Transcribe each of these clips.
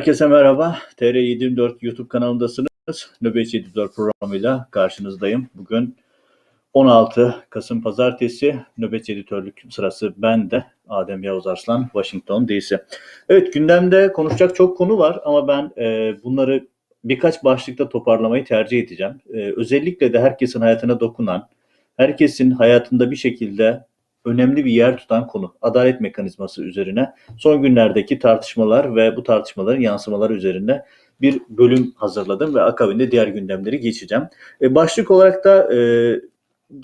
Herkese merhaba. TR724 YouTube kanalındasınız. Nöbetçi Editör programıyla karşınızdayım. Bugün 16 Kasım Pazartesi Nöbetçi Editörlük sırası bende. Adem Yavuz Arslan, Washington DC. Evet gündemde konuşacak çok konu var ama ben e, bunları birkaç başlıkta toparlamayı tercih edeceğim. E, özellikle de herkesin hayatına dokunan, herkesin hayatında bir şekilde önemli bir yer tutan konu adalet mekanizması üzerine son günlerdeki tartışmalar ve bu tartışmaların yansımaları üzerine bir bölüm hazırladım ve akabinde diğer gündemleri geçeceğim. E, başlık olarak da e,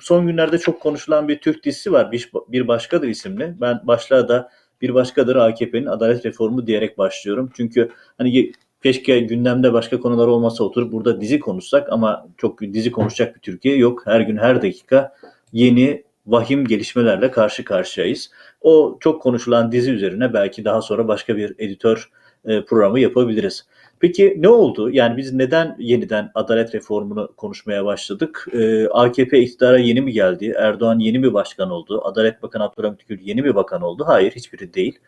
son günlerde çok konuşulan bir Türk dizisi var. Bir, bir Başkadır isimli. Ben başlığa da Bir Başkadır AKP'nin adalet reformu diyerek başlıyorum. Çünkü hani keşke gündemde başka konular olmasa oturup burada dizi konuşsak ama çok dizi konuşacak bir Türkiye yok. Her gün her dakika yeni vahim gelişmelerle karşı karşıyayız. O çok konuşulan dizi üzerine belki daha sonra başka bir editör e, programı yapabiliriz. Peki ne oldu? Yani biz neden yeniden adalet reformunu konuşmaya başladık? Ee, AKP iktidara yeni mi geldi? Erdoğan yeni mi başkan oldu? Adalet Bakanı Abdülhamit Gül yeni mi bakan oldu? Hayır, hiçbiri değil.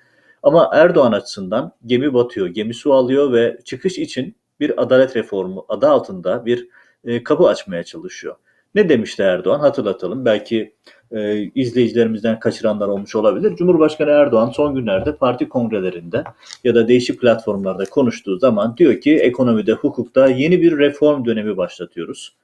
Ama Erdoğan açısından gemi batıyor, gemi su alıyor ve çıkış için bir adalet reformu adı altında bir e, kapı açmaya çalışıyor. Ne demişti Erdoğan? Hatırlatalım. Belki e, izleyicilerimizden kaçıranlar olmuş olabilir. Cumhurbaşkanı Erdoğan son günlerde parti kongrelerinde ya da değişik platformlarda konuştuğu zaman diyor ki ekonomide, hukukta yeni bir reform dönemi başlatıyoruz.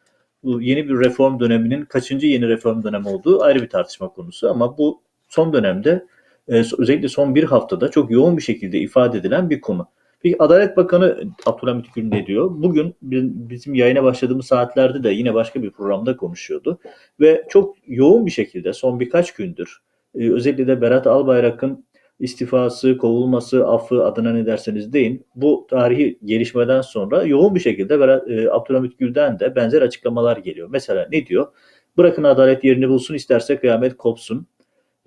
Bu yeni bir reform döneminin kaçıncı yeni reform dönemi olduğu ayrı bir tartışma konusu ama bu son dönemde e, özellikle son bir haftada çok yoğun bir şekilde ifade edilen bir konu. Peki Adalet Bakanı Abdülhamit Gül ne diyor? Bugün bizim yayına başladığımız saatlerde de yine başka bir programda konuşuyordu. Ve çok yoğun bir şekilde son birkaç gündür e, özellikle de Berat Albayrak'ın istifası, kovulması, affı adına ne derseniz deyin. Bu tarihi gelişmeden sonra yoğun bir şekilde Berat, e, Abdülhamit Gül'den de benzer açıklamalar geliyor. Mesela ne diyor? Bırakın adalet yerini bulsun isterse kıyamet kopsun.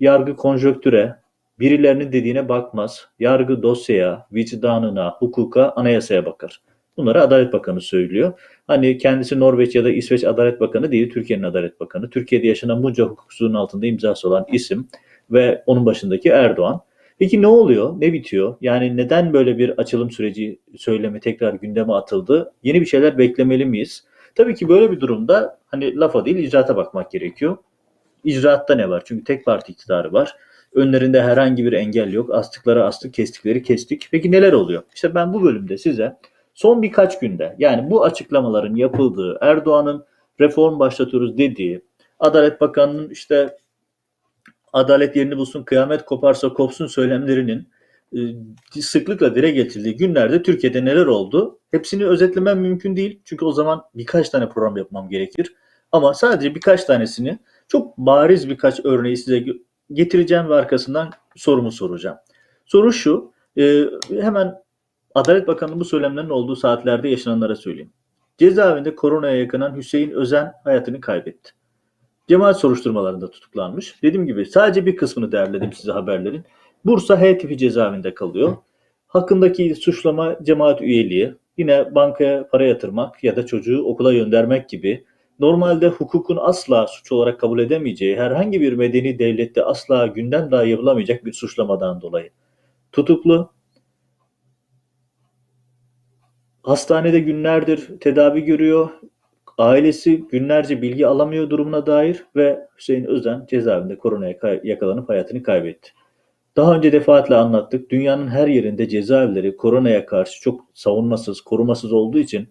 Yargı konjöktüre, Birilerinin dediğine bakmaz. Yargı dosyaya, vicdanına, hukuka, anayasaya bakar. Bunları Adalet Bakanı söylüyor. Hani kendisi Norveç ya da İsveç Adalet Bakanı değil, Türkiye'nin Adalet Bakanı. Türkiye'de yaşanan bunca hukuksuzluğun altında imzası olan isim ve onun başındaki Erdoğan. Peki ne oluyor? Ne bitiyor? Yani neden böyle bir açılım süreci söylemi tekrar gündeme atıldı? Yeni bir şeyler beklemeli miyiz? Tabii ki böyle bir durumda hani lafa değil icraata bakmak gerekiyor. İcraatta ne var? Çünkü tek parti iktidarı var. Önlerinde herhangi bir engel yok. Astıkları astık, kestikleri kestik. Peki neler oluyor? İşte ben bu bölümde size son birkaç günde yani bu açıklamaların yapıldığı, Erdoğan'ın reform başlatıyoruz dediği, Adalet Bakanı'nın işte adalet yerini bulsun, kıyamet koparsa kopsun söylemlerinin e, sıklıkla dile getirdiği günlerde Türkiye'de neler oldu? Hepsini özetlemem mümkün değil. Çünkü o zaman birkaç tane program yapmam gerekir. Ama sadece birkaç tanesini çok bariz birkaç örneği size getireceğim ve arkasından sorumu soracağım. Soru şu, e, hemen Adalet Bakanlığı bu söylemlerin olduğu saatlerde yaşananlara söyleyeyim. Cezaevinde koronaya yakınan Hüseyin Özen hayatını kaybetti. Cemaat soruşturmalarında tutuklanmış. Dediğim gibi sadece bir kısmını değerledim size haberlerin. Bursa H tipi cezaevinde kalıyor. Hakkındaki suçlama cemaat üyeliği, yine bankaya para yatırmak ya da çocuğu okula göndermek gibi normalde hukukun asla suç olarak kabul edemeyeceği, herhangi bir medeni devlette asla gündem dahi yapılamayacak bir suçlamadan dolayı. Tutuklu, hastanede günlerdir tedavi görüyor, ailesi günlerce bilgi alamıyor durumuna dair ve Hüseyin Özen cezaevinde koronaya yakalanıp hayatını kaybetti. Daha önce defaatle anlattık. Dünyanın her yerinde cezaevleri koronaya karşı çok savunmasız, korumasız olduğu için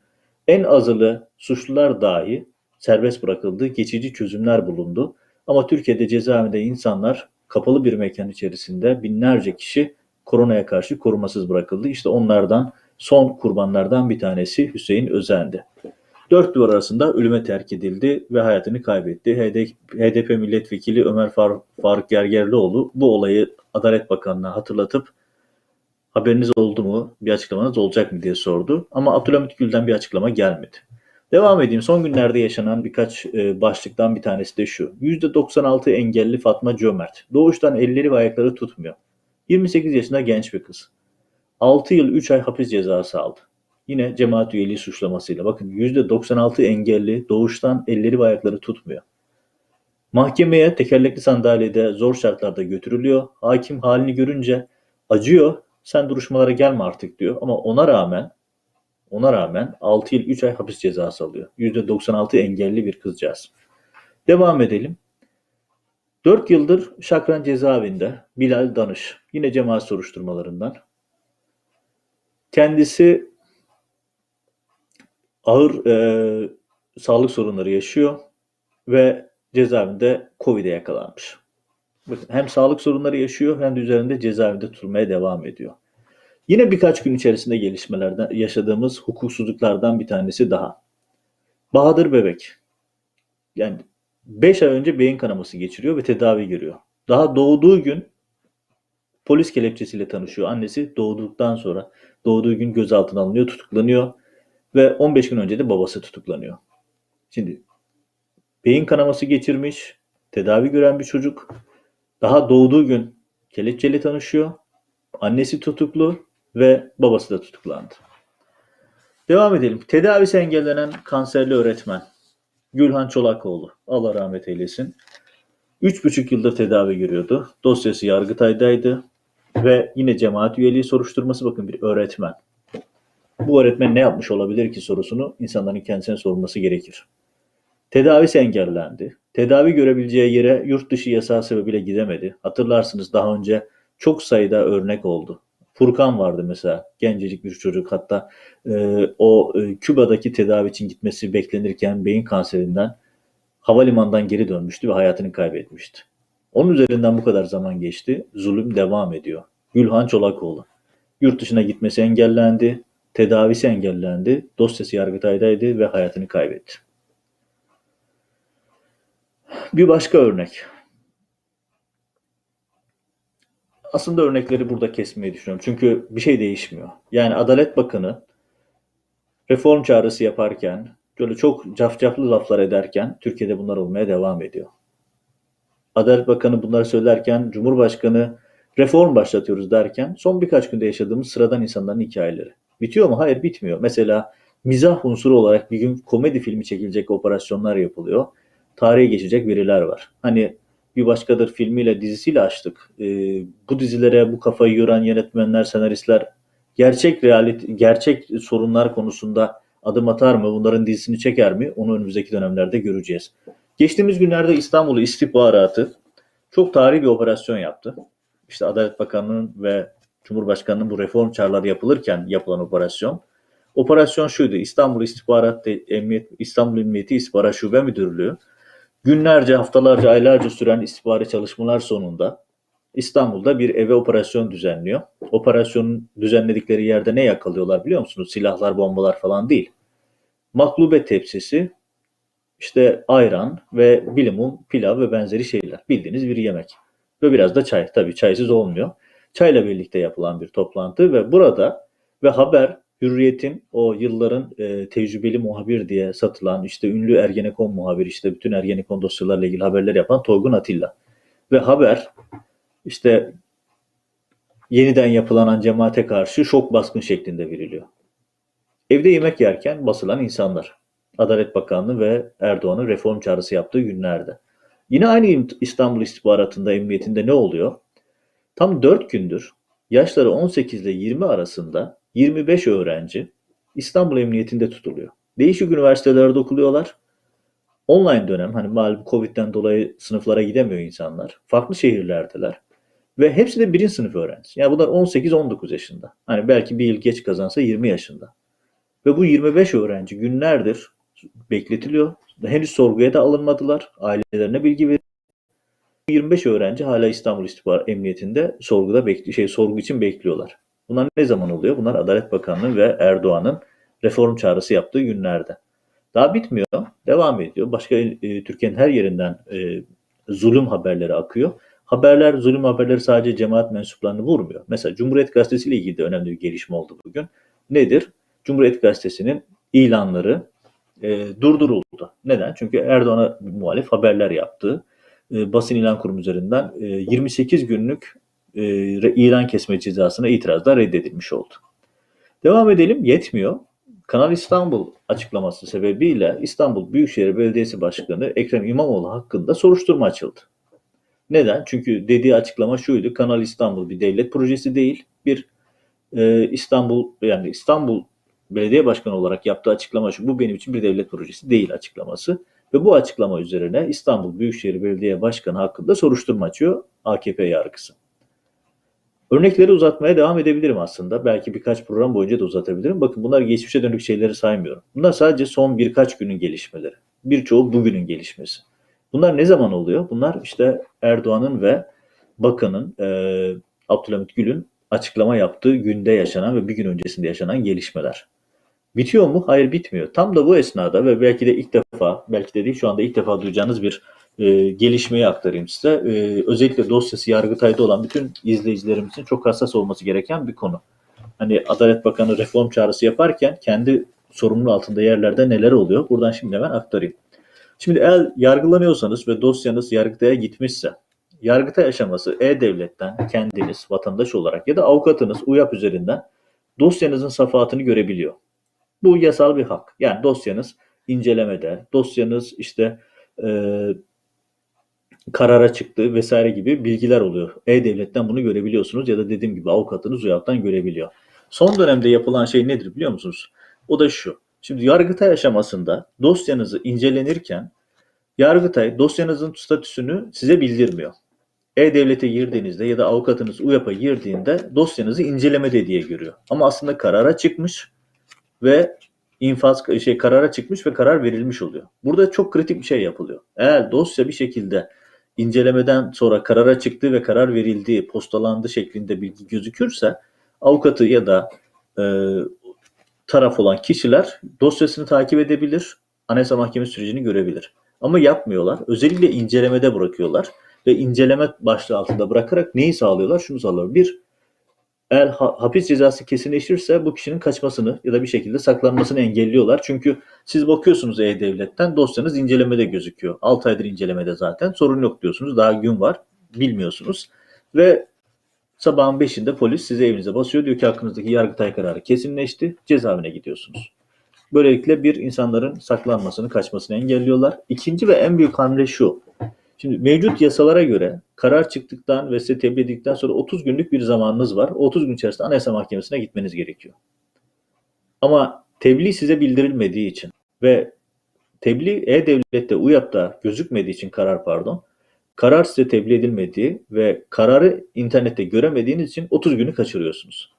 en azılı suçlular dahi serbest bırakıldı, geçici çözümler bulundu. Ama Türkiye'de cezaevinde insanlar kapalı bir mekan içerisinde binlerce kişi koronaya karşı korumasız bırakıldı. İşte onlardan son kurbanlardan bir tanesi Hüseyin Özen'di. Dört duvar arasında ölüme terk edildi ve hayatını kaybetti. HDP milletvekili Ömer Far Faruk Gergerlioğlu bu olayı Adalet Bakanı'na hatırlatıp haberiniz oldu mu, bir açıklamanız olacak mı diye sordu. Ama Abdülhamit Gül'den bir açıklama gelmedi. Devam edeyim. Son günlerde yaşanan birkaç e, başlıktan bir tanesi de şu. %96 engelli Fatma Cömert. Doğuştan elleri ve ayakları tutmuyor. 28 yaşında genç bir kız. 6 yıl 3 ay hapis cezası aldı. Yine cemaat üyeliği suçlamasıyla. Bakın %96 engelli doğuştan elleri ve ayakları tutmuyor. Mahkemeye tekerlekli sandalyede zor şartlarda götürülüyor. Hakim halini görünce acıyor. Sen duruşmalara gelme artık diyor. Ama ona rağmen ona rağmen 6 yıl 3 ay hapis cezası alıyor. %96 engelli bir kızcağız. Devam edelim. 4 yıldır Şakran cezaevinde Bilal Danış. Yine cemaat soruşturmalarından. Kendisi ağır e, sağlık sorunları yaşıyor ve cezaevinde Covid'e yakalanmış. Bakın hem sağlık sorunları yaşıyor hem de üzerinde cezaevinde tutulmaya devam ediyor. Yine birkaç gün içerisinde gelişmelerden yaşadığımız hukuksuzluklardan bir tanesi daha. Bahadır Bebek. Yani 5 ay önce beyin kanaması geçiriyor ve tedavi görüyor. Daha doğduğu gün polis kelepçesiyle tanışıyor. Annesi doğduktan sonra doğduğu gün gözaltına alınıyor, tutuklanıyor ve 15 gün önce de babası tutuklanıyor. Şimdi beyin kanaması geçirmiş, tedavi gören bir çocuk daha doğduğu gün kelepçeyle tanışıyor. Annesi tutuklu ve babası da tutuklandı. Devam edelim. Tedavisi engellenen kanserli öğretmen Gülhan Çolakoğlu. Allah rahmet eylesin. 3,5 yıldır tedavi görüyordu. Dosyası Yargıtay'daydı. Ve yine cemaat üyeliği soruşturması bakın bir öğretmen. Bu öğretmen ne yapmış olabilir ki sorusunu insanların kendisine sorması gerekir. Tedavisi engellendi. Tedavi görebileceği yere yurt dışı yasağı sebebiyle gidemedi. Hatırlarsınız daha önce çok sayıda örnek oldu. Furkan vardı mesela gencecik bir çocuk hatta e, o e, Küba'daki tedavi için gitmesi beklenirken beyin kanserinden havalimanından geri dönmüştü ve hayatını kaybetmişti. Onun üzerinden bu kadar zaman geçti. Zulüm devam ediyor. Gülhan Çolakoğlu. Yurt dışına gitmesi engellendi. Tedavisi engellendi. Dosyası Yargıtay'daydı ve hayatını kaybetti. Bir başka örnek. Aslında örnekleri burada kesmeyi düşünüyorum. Çünkü bir şey değişmiyor. Yani Adalet Bakanı reform çağrısı yaparken, böyle çok cafcaflı laflar ederken Türkiye'de bunlar olmaya devam ediyor. Adalet Bakanı bunları söylerken, Cumhurbaşkanı reform başlatıyoruz derken son birkaç günde yaşadığımız sıradan insanların hikayeleri. Bitiyor mu? Hayır bitmiyor. Mesela mizah unsuru olarak bir gün komedi filmi çekilecek operasyonlar yapılıyor. Tarihe geçecek veriler var. Hani bir başkadır filmiyle dizisiyle açtık. Ee, bu dizilere bu kafayı yoran yönetmenler, senaristler gerçek realit, gerçek sorunlar konusunda adım atar mı? Bunların dizisini çeker mi? Onu önümüzdeki dönemlerde göreceğiz. Geçtiğimiz günlerde İstanbul İstihbaratı çok tarihi bir operasyon yaptı. İşte Adalet Bakanlığı'nın ve Cumhurbaşkanı'nın bu reform çağrıları yapılırken yapılan operasyon. Operasyon şuydu. İstanbul İstihbarat Emniyet İstanbul Emniyeti İstihbarat Şube Müdürlüğü günlerce, haftalarca, aylarca süren istihbari çalışmalar sonunda İstanbul'da bir eve operasyon düzenliyor. Operasyonun düzenledikleri yerde ne yakalıyorlar biliyor musunuz? Silahlar, bombalar falan değil. Maklube tepsisi, işte ayran ve bilimum, pilav ve benzeri şeyler. Bildiğiniz bir yemek. Ve biraz da çay. Tabii çaysız olmuyor. Çayla birlikte yapılan bir toplantı ve burada ve haber Hürriyet'in o yılların e, tecrübeli muhabir diye satılan işte ünlü Ergenekon muhabir işte bütün Ergenekon dosyalarla ilgili haberler yapan Toygun Atilla. Ve haber işte yeniden yapılanan cemaate karşı şok baskın şeklinde veriliyor. Evde yemek yerken basılan insanlar. Adalet Bakanlığı ve Erdoğan'ın reform çağrısı yaptığı günlerde. Yine aynı İstanbul istihbaratında, emniyetinde ne oluyor? Tam 4 gündür yaşları 18 ile 20 arasında 25 öğrenci İstanbul Emniyetinde tutuluyor. Değişik üniversitelerde okuluyorlar. Online dönem hani malum Covid'den dolayı sınıflara gidemiyor insanlar. Farklı şehirlerdeler. Ve hepsi de birinci sınıf öğrencisi. Yani bunlar 18-19 yaşında. Hani belki bir yıl geç kazansa 20 yaşında. Ve bu 25 öğrenci günlerdir bekletiliyor. Henüz sorguya da alınmadılar. Ailelerine bilgi verildi. 25 öğrenci hala İstanbul İstihbarat Emniyetinde sorguda bekli şey sorgu için bekliyorlar. Bunlar ne zaman oluyor? Bunlar Adalet Bakanlığı ve Erdoğan'ın reform çağrısı yaptığı günlerde. Daha bitmiyor, devam ediyor. Başka e, Türkiye'nin her yerinden e, zulüm haberleri akıyor. Haberler, zulüm haberleri sadece cemaat mensuplarını vurmuyor. Mesela Cumhuriyet Gazetesi ile ilgili de önemli bir gelişme oldu bugün. Nedir? Cumhuriyet Gazetesi'nin ilanları e, durduruldu. Neden? Çünkü Erdoğan'a muhalif haberler yaptığı e, basın ilan kurumu üzerinden e, 28 günlük ilan kesme cezasına itirazda reddedilmiş oldu. Devam edelim. Yetmiyor. Kanal İstanbul açıklaması sebebiyle İstanbul Büyükşehir Belediyesi Başkanı Ekrem İmamoğlu hakkında soruşturma açıldı. Neden? Çünkü dediği açıklama şuydu. Kanal İstanbul bir devlet projesi değil, bir e, İstanbul yani İstanbul Belediye Başkanı olarak yaptığı açıklama şu. Bu benim için bir devlet projesi değil açıklaması. Ve bu açıklama üzerine İstanbul Büyükşehir Belediye Başkanı hakkında soruşturma açıyor AKP yargısı. Örnekleri uzatmaya devam edebilirim aslında. Belki birkaç program boyunca da uzatabilirim. Bakın bunlar geçmişe dönük şeyleri saymıyorum. Bunlar sadece son birkaç günün gelişmeleri. Birçoğu bugünün gelişmesi. Bunlar ne zaman oluyor? Bunlar işte Erdoğan'ın ve Bakan'ın e, Abdülhamit Gül'ün açıklama yaptığı günde yaşanan ve bir gün öncesinde yaşanan gelişmeler. Bitiyor mu? Hayır bitmiyor. Tam da bu esnada ve belki de ilk defa, belki de değil şu anda ilk defa duyacağınız bir e, gelişmeyi aktarayım size. E, özellikle dosyası Yargıtay'da olan bütün izleyicilerimizin çok hassas olması gereken bir konu. Hani Adalet Bakanı reform çağrısı yaparken kendi sorumluluğu altında yerlerde neler oluyor? Buradan şimdi hemen aktarayım. Şimdi eğer yargılanıyorsanız ve dosyanız Yargıtay'a gitmişse, Yargıtay aşaması E-Devlet'ten kendiniz vatandaş olarak ya da avukatınız UYAP üzerinden dosyanızın safahatını görebiliyor. Bu yasal bir hak. Yani dosyanız incelemede, dosyanız işte e, karara çıktı vesaire gibi bilgiler oluyor. E-Devlet'ten bunu görebiliyorsunuz ya da dediğim gibi avukatınız UYAP'tan görebiliyor. Son dönemde yapılan şey nedir biliyor musunuz? O da şu. Şimdi Yargıtay aşamasında dosyanızı incelenirken Yargıtay dosyanızın statüsünü size bildirmiyor. E-Devlet'e girdiğinizde ya da avukatınız UYAP'a girdiğinde dosyanızı incelemede diye görüyor. Ama aslında karara çıkmış ve infaz şey karara çıkmış ve karar verilmiş oluyor. Burada çok kritik bir şey yapılıyor. Eğer dosya bir şekilde incelemeden sonra karara çıktı ve karar verildiği, postalandı şeklinde bilgi gözükürse avukatı ya da e, taraf olan kişiler dosyasını takip edebilir, Anayasa Mahkemesi sürecini görebilir. Ama yapmıyorlar. Özellikle incelemede bırakıyorlar ve inceleme başlığı altında bırakarak neyi sağlıyorlar? Şunu sağlıyorlar. Bir, eğer ha- hapis cezası kesinleşirse bu kişinin kaçmasını ya da bir şekilde saklanmasını engelliyorlar. Çünkü siz bakıyorsunuz E-Devlet'ten dosyanız incelemede gözüküyor. 6 aydır incelemede zaten sorun yok diyorsunuz. Daha gün var bilmiyorsunuz. Ve sabahın 5'inde polis size evinize basıyor. Diyor ki hakkınızdaki yargıtay kararı kesinleşti. Cezaevine gidiyorsunuz. Böylelikle bir insanların saklanmasını, kaçmasını engelliyorlar. İkinci ve en büyük hamle şu. Şimdi mevcut yasalara göre karar çıktıktan ve size tebliğ edildikten sonra 30 günlük bir zamanınız var. O 30 gün içerisinde Anayasa Mahkemesi'ne gitmeniz gerekiyor. Ama tebliğ size bildirilmediği için ve tebliğ E-Devlet'te UYAP'ta gözükmediği için karar pardon, karar size tebliğ edilmediği ve kararı internette göremediğiniz için 30 günü kaçırıyorsunuz.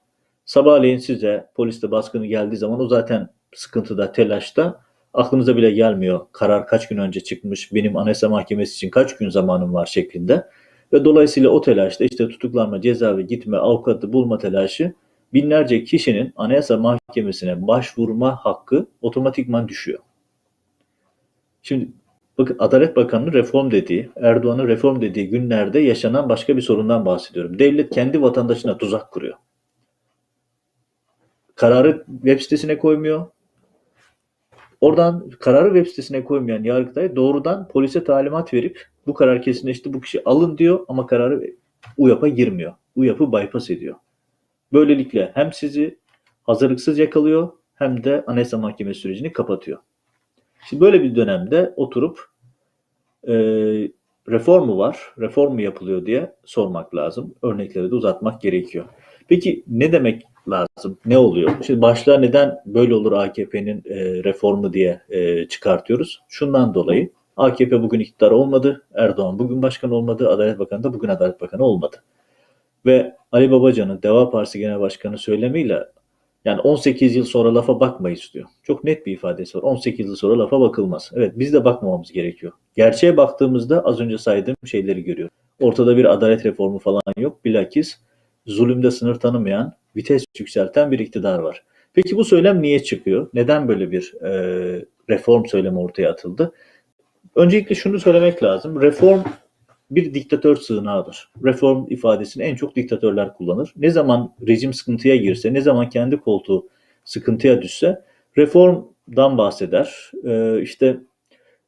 Sabahleyin size poliste baskını geldiği zaman o zaten sıkıntıda, telaşta aklınıza bile gelmiyor. Karar kaç gün önce çıkmış, benim Anayasa Mahkemesi için kaç gün zamanım var şeklinde. Ve dolayısıyla o telaşta işte tutuklanma, cezaevi gitme, avukatı bulma telaşı binlerce kişinin Anayasa Mahkemesi'ne başvurma hakkı otomatikman düşüyor. Şimdi bakın Adalet Bakanı'nın reform dediği, Erdoğan'ın reform dediği günlerde yaşanan başka bir sorundan bahsediyorum. Devlet kendi vatandaşına tuzak kuruyor. Kararı web sitesine koymuyor. Oradan kararı web sitesine koymayan Yargıtay doğrudan polise talimat verip bu karar kesinleşti bu kişi alın diyor ama kararı UYAP'a girmiyor. UYAP'ı bypass ediyor. Böylelikle hem sizi hazırlıksız yakalıyor hem de Anayasa Mahkemesi sürecini kapatıyor. Şimdi böyle bir dönemde oturup e, reform mu var, reform mu yapılıyor diye sormak lazım. Örnekleri de uzatmak gerekiyor. Peki ne demek lazım? Ne oluyor? Şimdi başlığa neden böyle olur AKP'nin e, reformu diye e, çıkartıyoruz? Şundan dolayı AKP bugün iktidar olmadı, Erdoğan bugün başkan olmadı, Adalet Bakanı da bugün Adalet Bakanı olmadı. Ve Ali Babacan'ın Deva Partisi Genel Başkanı söylemiyle yani 18 yıl sonra lafa bakmayız diyor. Çok net bir ifadesi var. 18 yıl sonra lafa bakılmaz. Evet biz de bakmamamız gerekiyor. Gerçeğe baktığımızda az önce saydığım şeyleri görüyor. Ortada bir adalet reformu falan yok. Bilakis zulümde sınır tanımayan, vites yükselten bir iktidar var. Peki bu söylem niye çıkıyor? Neden böyle bir e, reform söylemi ortaya atıldı? Öncelikle şunu söylemek lazım. Reform bir diktatör sığınağıdır. Reform ifadesini en çok diktatörler kullanır. Ne zaman rejim sıkıntıya girse, ne zaman kendi koltuğu sıkıntıya düşse reformdan bahseder. Ee, işte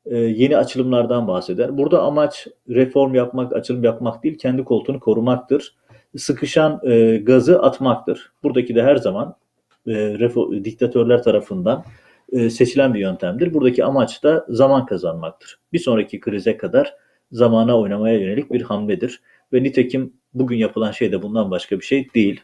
e, yeni açılımlardan bahseder. Burada amaç reform yapmak, açılım yapmak değil, kendi koltuğunu korumaktır. Sıkışan e, gazı atmaktır. Buradaki de her zaman e, diktatörler tarafından e, seçilen bir yöntemdir. Buradaki amaç da zaman kazanmaktır. Bir sonraki krize kadar zamana oynamaya yönelik bir hamledir. Ve nitekim bugün yapılan şey de bundan başka bir şey değil.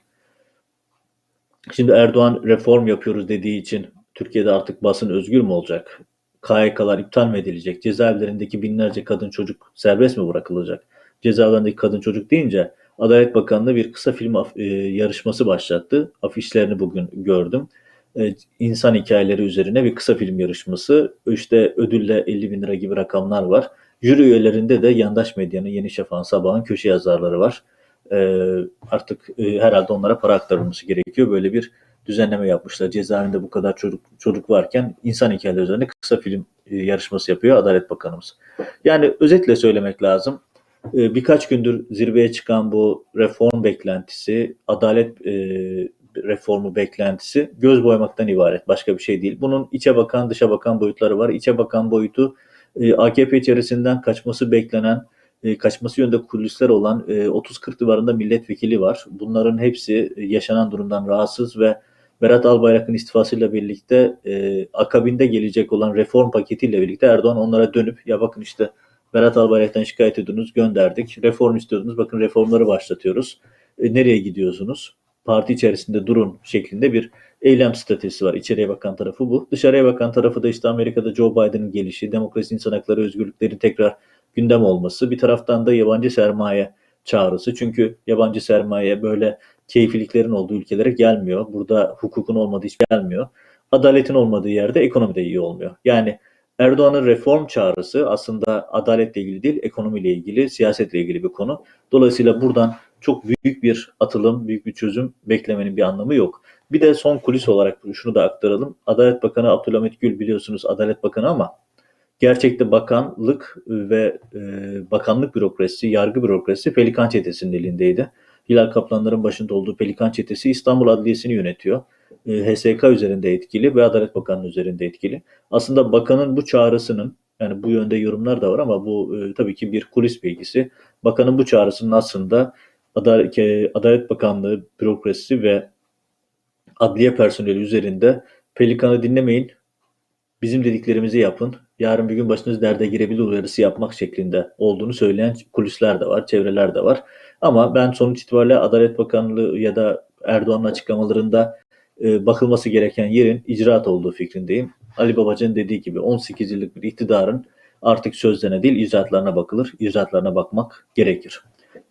Şimdi Erdoğan reform yapıyoruz dediği için Türkiye'de artık basın özgür mü olacak? KYK'lar iptal mi edilecek? Cezaevlerindeki binlerce kadın çocuk serbest mi bırakılacak? Cezaevlerindeki kadın çocuk deyince Adalet Bakanlığı bir kısa film e, yarışması başlattı. Afişlerini bugün gördüm. E, insan hikayeleri üzerine bir kısa film yarışması. İşte ödülle 50 bin lira gibi rakamlar var. Jüri üyelerinde de Yandaş Medya'nın, Yeni Şafak'ın, Sabah'ın köşe yazarları var. E, artık e, herhalde onlara para aktarılması gerekiyor. Böyle bir düzenleme yapmışlar. Cezaevinde bu kadar çocuk çocuk varken insan hikayeleri üzerine kısa film e, yarışması yapıyor Adalet Bakanımız. Yani özetle söylemek lazım. E, birkaç gündür zirveye çıkan bu reform beklentisi, adalet e, reformu beklentisi göz boyamaktan ibaret. Başka bir şey değil. Bunun içe bakan dışa bakan boyutları var. İçe bakan boyutu e, AKP içerisinden kaçması beklenen e, kaçması yönde kulisler olan e, 30-40 civarında milletvekili var. Bunların hepsi e, yaşanan durumdan rahatsız ve Berat Albayrak'ın istifasıyla birlikte e, akabinde gelecek olan reform paketiyle birlikte Erdoğan onlara dönüp ya bakın işte Berat Albayrak'tan şikayet ediyordunuz gönderdik. Reform istiyordunuz bakın reformları başlatıyoruz. E, nereye gidiyorsunuz? Parti içerisinde durun şeklinde bir eylem stratejisi var. İçeriye bakan tarafı bu. Dışarıya bakan tarafı da işte Amerika'da Joe Biden'ın gelişi, demokrasi, insan hakları, özgürlüklerin tekrar gündem olması. Bir taraftan da yabancı sermaye çağrısı. Çünkü yabancı sermaye böyle keyfiliklerin olduğu ülkelere gelmiyor. Burada hukukun olmadığı hiç gelmiyor. Adaletin olmadığı yerde ekonomi de iyi olmuyor. Yani Erdoğan'ın reform çağrısı aslında adaletle ilgili değil, ekonomiyle ilgili, siyasetle ilgili bir konu. Dolayısıyla buradan çok büyük bir atılım, büyük bir çözüm beklemenin bir anlamı yok. Bir de son kulis olarak şunu da aktaralım. Adalet Bakanı Abdülhamit Gül biliyorsunuz Adalet Bakanı ama gerçekte bakanlık ve e, bakanlık bürokrasisi, yargı bürokrasisi Pelikan Çetesi'nin elindeydi. Hilal Kaplanların başında olduğu Pelikan Çetesi İstanbul Adliyesi'ni yönetiyor. E, HSK üzerinde etkili ve Adalet Bakanlığı üzerinde etkili. Aslında bakanın bu çağrısının yani bu yönde yorumlar da var ama bu e, tabii ki bir kulis bilgisi. Bakanın bu çağrısının aslında Adalet, Bakanlığı bürokrasisi ve adliye personeli üzerinde Pelikan'ı dinlemeyin, bizim dediklerimizi yapın, yarın bir gün başınız derde girebilir uyarısı yapmak şeklinde olduğunu söyleyen kulisler de var, çevreler de var. Ama ben sonuç itibariyle Adalet Bakanlığı ya da Erdoğan'ın açıklamalarında e, bakılması gereken yerin icraat olduğu fikrindeyim. Ali Babacan dediği gibi 18 yıllık bir iktidarın artık sözlerine değil icraatlarına bakılır. İcraatlarına bakmak gerekir.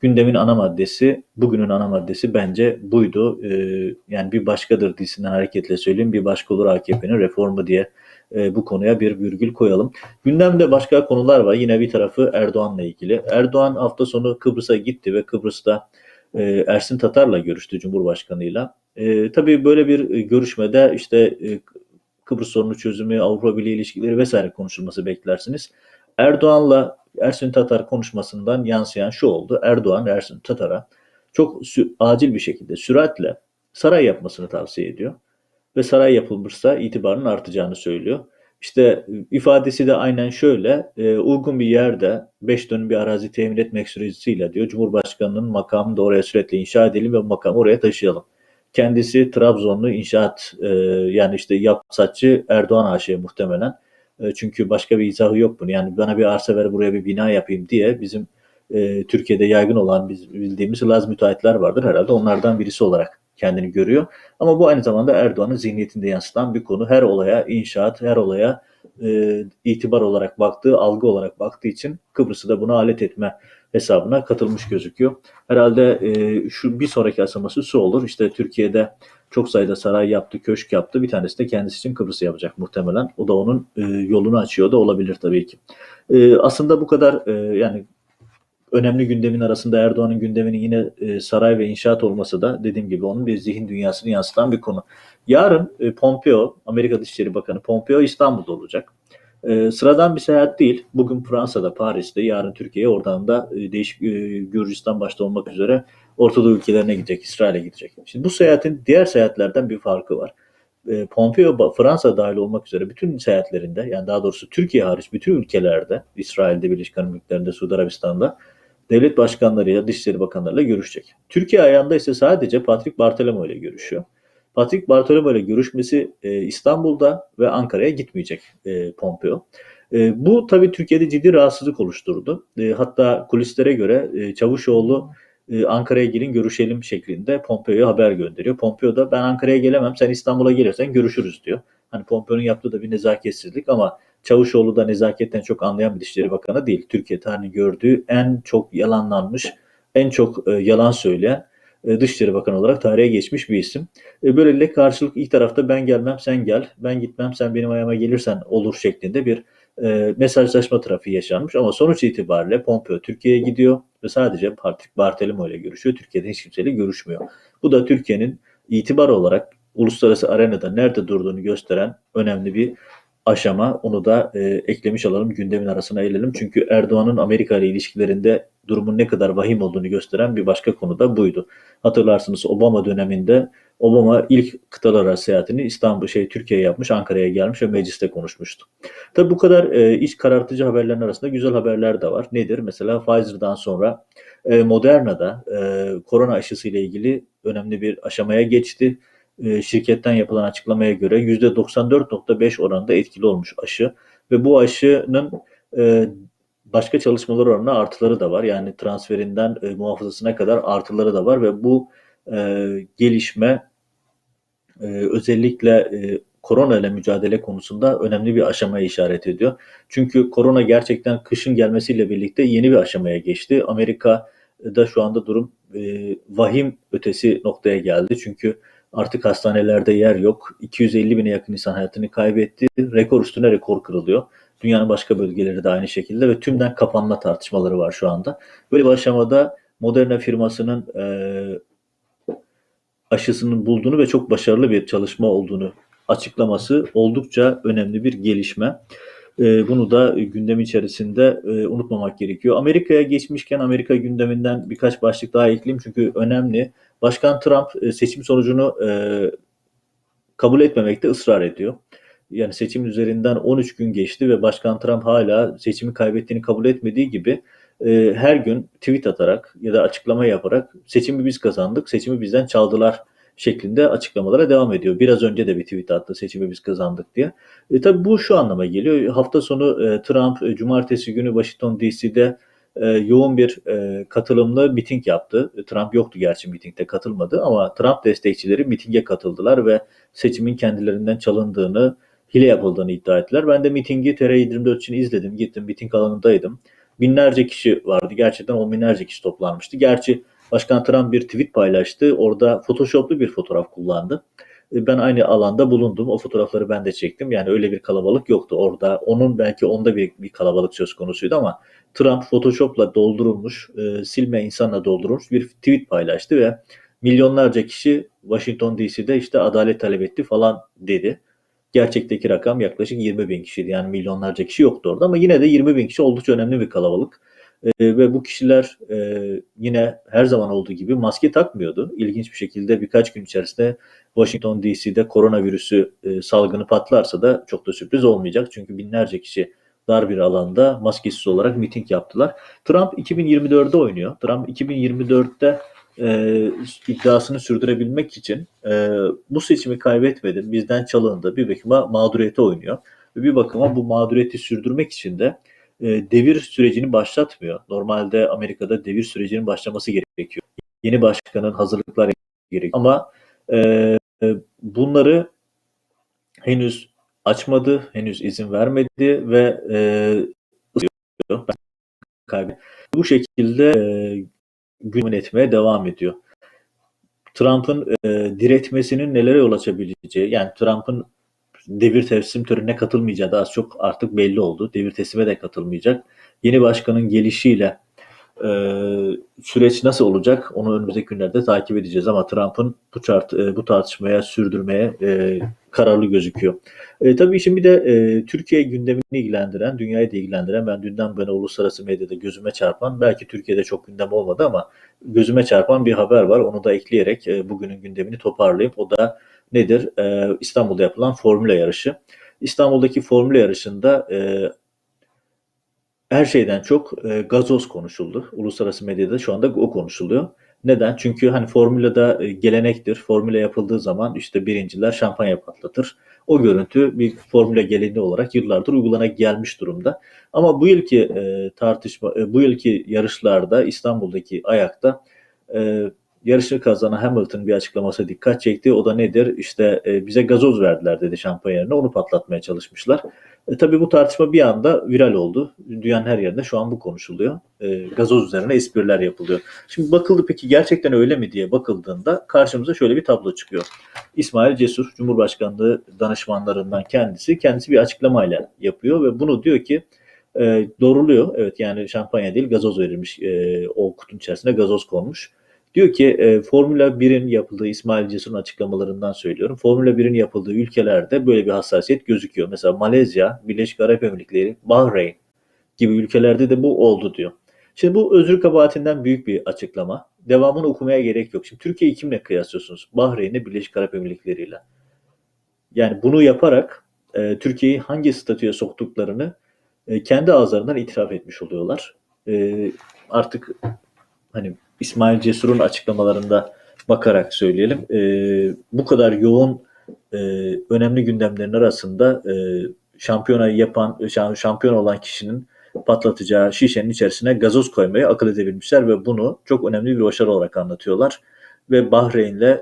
Gündemin ana maddesi, bugünün ana maddesi bence buydu. Ee, yani bir başkadır dizisinden hareketle söyleyeyim. Bir başka olur AKP'nin reformu diye e, bu konuya bir virgül koyalım. Gündemde başka konular var. Yine bir tarafı Erdoğan'la ilgili. Erdoğan hafta sonu Kıbrıs'a gitti ve Kıbrıs'ta e, Ersin Tatar'la görüştü Cumhurbaşkanı'yla. E, tabii böyle bir görüşmede işte e, Kıbrıs sorunu çözümü, Avrupa Birliği ilişkileri vesaire konuşulması beklersiniz. Erdoğan'la Ersin Tatar konuşmasından yansıyan şu oldu. Erdoğan Ersin Tatar'a çok acil bir şekilde süratle saray yapmasını tavsiye ediyor. Ve saray yapılmışsa itibarın artacağını söylüyor. İşte ifadesi de aynen şöyle, e, uygun bir yerde 5 dönüm bir arazi temin etmek suretiyle diyor, Cumhurbaşkanı'nın makamını da oraya sürekli inşa edelim ve makamı oraya taşıyalım. Kendisi Trabzonlu inşaat, e, yani işte yapsatçı Erdoğan AŞ muhtemelen. E, çünkü başka bir izahı yok bunun. Yani bana bir arsa ver buraya bir bina yapayım diye bizim e, Türkiye'de yaygın olan biz bildiğimiz Laz müteahhitler vardır herhalde. Onlardan birisi olarak kendini görüyor. Ama bu aynı zamanda Erdoğan'ın zihniyetinde yansıtan bir konu. Her olaya inşaat, her olaya e, itibar olarak baktığı, algı olarak baktığı için Kıbrıs'ı da buna alet etme hesabına katılmış gözüküyor. Herhalde e, şu bir sonraki aşaması su olur. İşte Türkiye'de çok sayıda saray yaptı, köşk yaptı. Bir tanesi de kendisi için Kıbrıs'ı yapacak muhtemelen. O da onun e, yolunu açıyor da olabilir tabii ki. E, aslında bu kadar e, yani önemli gündemin arasında Erdoğan'ın gündeminin yine e, saray ve inşaat olması da dediğim gibi onun bir zihin dünyasını yansıtan bir konu. Yarın e, Pompeo, Amerika Dışişleri Bakanı Pompeo İstanbul'da olacak. E, sıradan bir seyahat değil. Bugün Fransa'da, Paris'te, yarın Türkiye'ye, oradan da e, değişik e, Gürcistan başta olmak üzere Ortadoğu ülkelerine gidecek, İsrail'e gidecek. Şimdi bu seyahatin diğer seyahatlerden bir farkı var. E, Pompeo Fransa dahil olmak üzere bütün seyahatlerinde yani daha doğrusu Türkiye hariç bütün ülkelerde İsrail'de, Birleşik Arap Emirlikleri'nde, Suudi Arabistan'da devlet başkanlarıyla, dışişleri bakanlarıyla görüşecek. Türkiye ayağında ise sadece Patrick Bartolomeo ile görüşüyor. Patrick Bartolomeo ile görüşmesi e, İstanbul'da ve Ankara'ya gitmeyecek e, Pompeo. E, bu tabii Türkiye'de ciddi rahatsızlık oluşturdu. E, hatta kulislere göre e, Çavuşoğlu e, Ankara'ya gelin görüşelim şeklinde Pompeo'ya haber gönderiyor. Pompeo da ben Ankara'ya gelemem sen İstanbul'a gelirsen görüşürüz diyor. Hani Pompeo'nun yaptığı da bir nezaketsizlik ama Çavuşoğlu da nezaketten çok anlayan bir Dışişleri Bakanı değil. Türkiye tarihini gördüğü en çok yalanlanmış, en çok e, yalan söyleyen Dışişleri Bakanı olarak tarihe geçmiş bir isim. E, böylelikle karşılık ilk tarafta ben gelmem sen gel, ben gitmem sen benim ayağıma gelirsen olur şeklinde bir e, mesajlaşma trafiği yaşanmış. Ama sonuç itibariyle Pompeo Türkiye'ye gidiyor ve sadece Patrick Bartolomeo ile görüşüyor. Türkiye'de hiç kimseyle görüşmüyor. Bu da Türkiye'nin itibar olarak uluslararası arenada nerede durduğunu gösteren önemli bir aşama. Onu da e, eklemiş olalım gündemin arasına elelim. Çünkü Erdoğan'ın Amerika ile ilişkilerinde durumun ne kadar vahim olduğunu gösteren bir başka konu da buydu. Hatırlarsınız Obama döneminde Obama ilk kıtalar arası seyahatini İstanbul şey Türkiye'ye yapmış, Ankara'ya gelmiş ve mecliste konuşmuştu. Tabi bu kadar e, iç karartıcı haberlerin arasında güzel haberler de var. Nedir? Mesela Pfizer'dan sonra e, Moderna'da e, korona aşısı ile ilgili önemli bir aşamaya geçti. E, şirketten yapılan açıklamaya göre %94.5 oranında etkili olmuş aşı ve bu aşının e, başka çalışmalar oranına artıları da var. Yani transferinden e, muhafazasına kadar artıları da var ve bu gelişme özellikle korona ile mücadele konusunda önemli bir aşamaya işaret ediyor. Çünkü korona gerçekten kışın gelmesiyle birlikte yeni bir aşamaya geçti. Amerika'da şu anda durum vahim ötesi noktaya geldi. Çünkü artık hastanelerde yer yok. 250 bine yakın insan hayatını kaybetti. Rekor üstüne rekor kırılıyor. Dünyanın başka bölgeleri de aynı şekilde ve tümden kapanma tartışmaları var şu anda. Böyle bir aşamada Moderna firmasının e, aşısının bulduğunu ve çok başarılı bir çalışma olduğunu açıklaması oldukça önemli bir gelişme. E, bunu da gündem içerisinde e, unutmamak gerekiyor. Amerika'ya geçmişken Amerika gündeminden birkaç başlık daha ekleyeyim çünkü önemli. Başkan Trump e, seçim sonucunu e, kabul etmemekte ısrar ediyor. Yani seçim üzerinden 13 gün geçti ve Başkan Trump hala seçimi kaybettiğini kabul etmediği gibi e, her gün tweet atarak ya da açıklama yaparak seçimi biz kazandık, seçimi bizden çaldılar şeklinde açıklamalara devam ediyor. Biraz önce de bir tweet attı seçimi biz kazandık diye. E, tabii bu şu anlama geliyor. Hafta sonu Trump e, cumartesi günü Washington DC'de e, yoğun bir e, katılımlı miting yaptı. Trump yoktu gerçi mitingde katılmadı ama Trump destekçileri mitinge katıldılar ve seçimin kendilerinden çalındığını, hile yapıldığını iddia ettiler. Ben de mitingi TR24 için izledim. Gittim miting alanındaydım. Binlerce kişi vardı. Gerçekten on binlerce kişi toplanmıştı. Gerçi Başkan Trump bir tweet paylaştı. Orada photoshoplu bir fotoğraf kullandı. E, ben aynı alanda bulundum. O fotoğrafları ben de çektim. Yani öyle bir kalabalık yoktu orada. Onun belki onda bir, bir kalabalık söz konusuydu ama Trump Photoshop'la doldurulmuş, e, silme insanla doldurulmuş bir tweet paylaştı ve milyonlarca kişi Washington DC'de işte adalet talep etti falan dedi. Gerçekteki rakam yaklaşık 20 bin kişiydi. Yani milyonlarca kişi yoktu orada ama yine de 20 bin kişi oldukça önemli bir kalabalık. E, ve bu kişiler e, yine her zaman olduğu gibi maske takmıyordu. İlginç bir şekilde birkaç gün içerisinde Washington DC'de koronavirüsü e, salgını patlarsa da çok da sürpriz olmayacak. Çünkü binlerce kişi dar bir alanda maskesiz olarak miting yaptılar. Trump 2024'de oynuyor. Trump 2024'te e, iddiasını sürdürebilmek için e, bu seçimi kaybetmedim, bizden çalındı, bir bakıma mağduriyete oynuyor. Ve bir bakıma bu mağduriyeti sürdürmek için de e, devir sürecini başlatmıyor. Normalde Amerika'da devir sürecinin başlaması gerekiyor. Yeni başkanın hazırlıklar gerekiyor. Ama e, bunları henüz açmadı, henüz izin vermedi ve e, bu şekilde e, gündem etmeye devam ediyor. Trump'ın e, diretmesinin nelere yol açabileceği, yani Trump'ın devir teslim törenine katılmayacağı da az çok artık belli oldu. Devir teslime de katılmayacak. Yeni başkanın gelişiyle e, süreç nasıl olacak onu önümüzdeki günlerde takip edeceğiz ama Trump'ın bu, çart, e, bu tartışmaya sürdürmeye e, kararlı gözüküyor. E, tabii şimdi de e, Türkiye gündemini ilgilendiren, dünyayı da ilgilendiren ben dünden beri uluslararası medyada gözüme çarpan belki Türkiye'de çok gündem olmadı ama gözüme çarpan bir haber var. Onu da ekleyerek e, bugünün gündemini toparlayıp o da nedir? E, İstanbul'da yapılan formüle yarışı. İstanbul'daki formüle yarışında e, her şeyden çok e, gazoz konuşuldu. Uluslararası medyada şu anda o konuşuluyor. Neden? Çünkü hani formülada e, gelenektir. Formüle yapıldığı zaman işte birinciler şampanya patlatır. O görüntü bir formüle geleneği olarak yıllardır uygulana gelmiş durumda. Ama bu yılki e, tartışma, e, bu yılki yarışlarda İstanbul'daki ayakta e, yarışı kazanan Hamilton bir açıklaması dikkat çekti. O da nedir? İşte e, bize gazoz verdiler dedi şampanya yerine. Onu patlatmaya çalışmışlar. E, tabii bu tartışma bir anda viral oldu. Dünyanın her yerinde şu an bu konuşuluyor. E, gazoz üzerine espriler yapılıyor. Şimdi bakıldı peki gerçekten öyle mi diye bakıldığında karşımıza şöyle bir tablo çıkıyor. İsmail Cesur, Cumhurbaşkanlığı danışmanlarından kendisi, kendisi bir açıklamayla yapıyor ve bunu diyor ki e, doğruluyor. Evet yani şampanya değil gazoz verilmiş. E, o kutunun içerisine gazoz konmuş. Diyor ki e, Formula 1'in yapıldığı İsmail Cesur'un açıklamalarından söylüyorum. Formula 1'in yapıldığı ülkelerde böyle bir hassasiyet gözüküyor. Mesela Malezya, Birleşik Arap Emirlikleri, Bahreyn gibi ülkelerde de bu oldu diyor. Şimdi bu özür kabahatinden büyük bir açıklama. Devamını okumaya gerek yok. Şimdi Türkiye'yi kimle kıyaslıyorsunuz? Bahreyn'le Birleşik Arap Emirlikleri ile. Yani bunu yaparak e, Türkiye'yi hangi statüye soktuklarını e, kendi ağızlarından itiraf etmiş oluyorlar. E, artık hani İsmail Cesur'un açıklamalarında bakarak söyleyelim. E, bu kadar yoğun e, önemli gündemlerin arasında e, şampiyonayı yapan, şampiyon olan kişinin patlatacağı şişenin içerisine gazoz koymayı akıl edebilmişler ve bunu çok önemli bir başarı olarak anlatıyorlar. Ve Bahreyn'le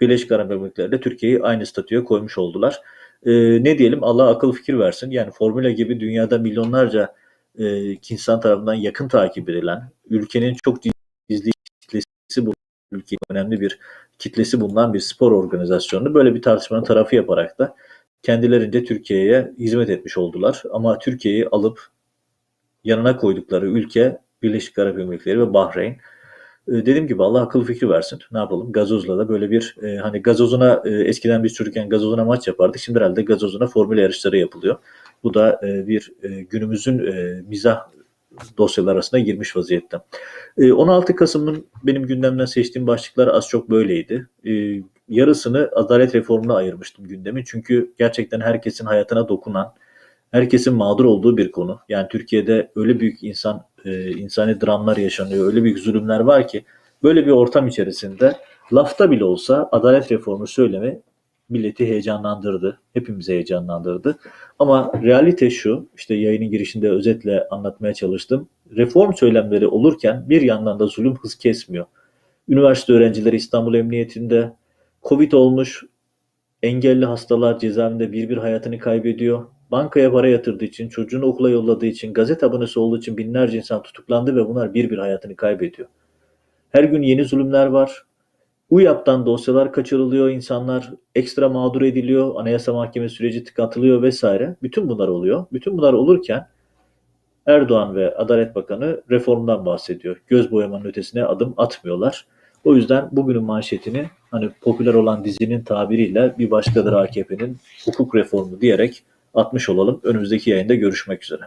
Birleşik Arap Emirlikleri'yle Türkiye'yi aynı statüye koymuş oldular. E, ne diyelim Allah akıl fikir versin. Yani Formula gibi dünyada milyonlarca e, insan tarafından yakın takip edilen, ülkenin çok kitlesi bu ülkenin önemli bir kitlesi bulunan bir spor organizasyonu böyle bir tartışmanın tarafı yaparak da kendilerince Türkiye'ye hizmet etmiş oldular. Ama Türkiye'yi alıp yanına koydukları ülke Birleşik Arap Emirlikleri ve Bahreyn. E, dediğim gibi Allah akıl fikri versin. Ne yapalım? Gazozla da böyle bir e, hani gazozuna e, eskiden biz çocukken gazozuna maç yapardık. Şimdi herhalde gazozuna formüle yarışları yapılıyor. Bu da e, bir e, günümüzün e, mizah dosyalar arasında girmiş vaziyette. 16 Kasım'ın benim gündemden seçtiğim başlıklar az çok böyleydi. Yarısını adalet reformuna ayırmıştım gündemi. Çünkü gerçekten herkesin hayatına dokunan, herkesin mağdur olduğu bir konu. Yani Türkiye'de öyle büyük insan insani dramlar yaşanıyor, öyle büyük zulümler var ki böyle bir ortam içerisinde lafta bile olsa adalet reformu söyleme milleti heyecanlandırdı. Hepimizi heyecanlandırdı. Ama realite şu, işte yayının girişinde özetle anlatmaya çalıştım. Reform söylemleri olurken bir yandan da zulüm hız kesmiyor. Üniversite öğrencileri İstanbul Emniyetinde Covid olmuş, engelli hastalar cezaevinde bir bir hayatını kaybediyor. Bankaya para yatırdığı için, çocuğunu okula yolladığı için, gazete abonesi olduğu için binlerce insan tutuklandı ve bunlar bir bir hayatını kaybediyor. Her gün yeni zulümler var. UYAP'tan dosyalar kaçırılıyor, insanlar ekstra mağdur ediliyor, anayasa mahkeme süreci tıkatılıyor vesaire. Bütün bunlar oluyor. Bütün bunlar olurken Erdoğan ve Adalet Bakanı reformdan bahsediyor. Göz boyamanın ötesine adım atmıyorlar. O yüzden bugünün manşetini hani popüler olan dizinin tabiriyle bir başkadır AKP'nin hukuk reformu diyerek atmış olalım. Önümüzdeki yayında görüşmek üzere.